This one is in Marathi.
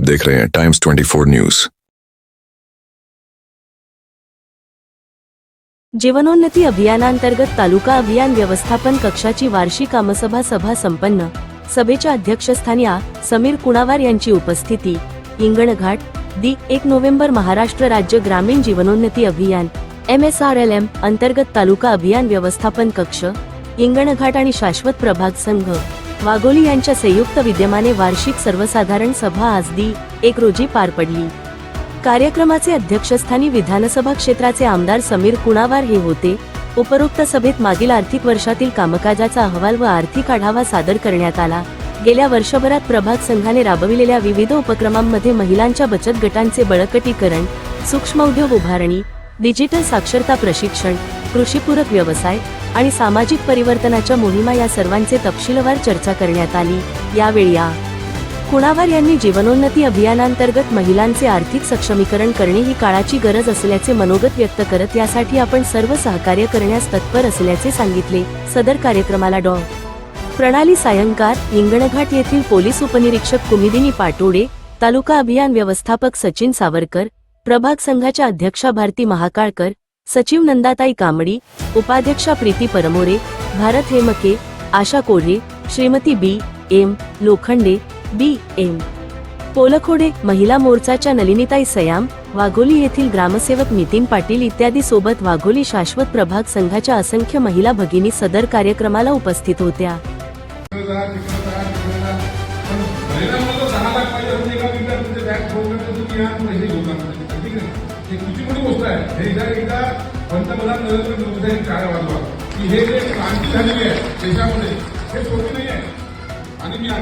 देख रहे हैं टाइम्स 24 न्यूज जीवनोन्नती अभियानांतर्गत तालुका अभियान व्यवस्थापन कक्षाची वार्षिक आमसभा सभा संपन्न. सभेच्या अध्यक्षस्थानी समीर कुणावार यांची उपस्थिती. इंगणघाट दि एक नोव्हेंबर महाराष्ट्र राज्य ग्रामीण जीवनोन्नती अभियान M S R L M अंतर्गत तालुका अभियान व्यवस्थापन कक्ष इंगणघाट आणि शाश्वत प्रभाग संघ. वाघोली यांच्या संयुक्त विद्यमाने वार्षिक सर्वसाधारण सभा आज दी एक रोजी पार पडली. कार्यक्रमाचे अध्यक्षस्थानी विधानसभा क्षेत्राचे आमदार समीर कुणावार हे होते. उपरोक्त सभेत मागील आर्थिक वर्षातील कामकाजाचा अहवाल व आर्थिक आढावा सादर करण्यात आला. गेल्या वर्षभरात प्रभात संघाने राबविलेल्या विविध उपक्रमांमध्ये महिलांच्या बचत गटांचे बळकटीकरण सूक्ष्म उद्योग उभारणी डिजिटल साक्षरता प्रशिक्षण कृषीपूरक व्यवसाय आणि सामाजिक परिवर्तनाच्या मोहिमा या सर्वांचे तपशीलवार चर्चा करण्यात आली. यावेळी या कुणावार यांनी जीवनोन्नती अभियानांतर्गत महिलांचे आर्थिक सक्षमीकरण करणे ही काळाची गरज असल्याचे मनोगत व्यक्त करत यासाठी आपण सर्व सहकार्य करण्यास तत्पर असल्याचे सांगितले सदर कार्यक्रमाला डॉ. प्रणाली सायंकार हिंगणघाट येथील पोलीस उपनिरीक्षक कुमिदिनी पाटोडे तालुका अभियान व्यवस्थापक सचिन सावरकर प्रभाग संघाच्या अध्यक्षा भारती महाकाळकर सचिव नंदाताई कांबडी उपाध्यक्षा Preeti Parmore Bharat Hemke Asha Kodhe Shrimati B M Lokhande B M. Polkhode महिला मोर्चाच्या नलिनीताई सयाम वाघोली येथील ग्रामसेवक नितीन पाटील इत्यादी सोबत वाघोली शाश्वत प्रभाग संघाच्या असंख्य महिला भगिनी सदर कार्यक्रमाला उपस्थित होत्या. पंतप्रधान नरेंद्र मोदी यांनी काय वाजवा की हे जे क्रांती झालेली आहे देशामध्ये हे सोपी नाही आहे. आणि मी आता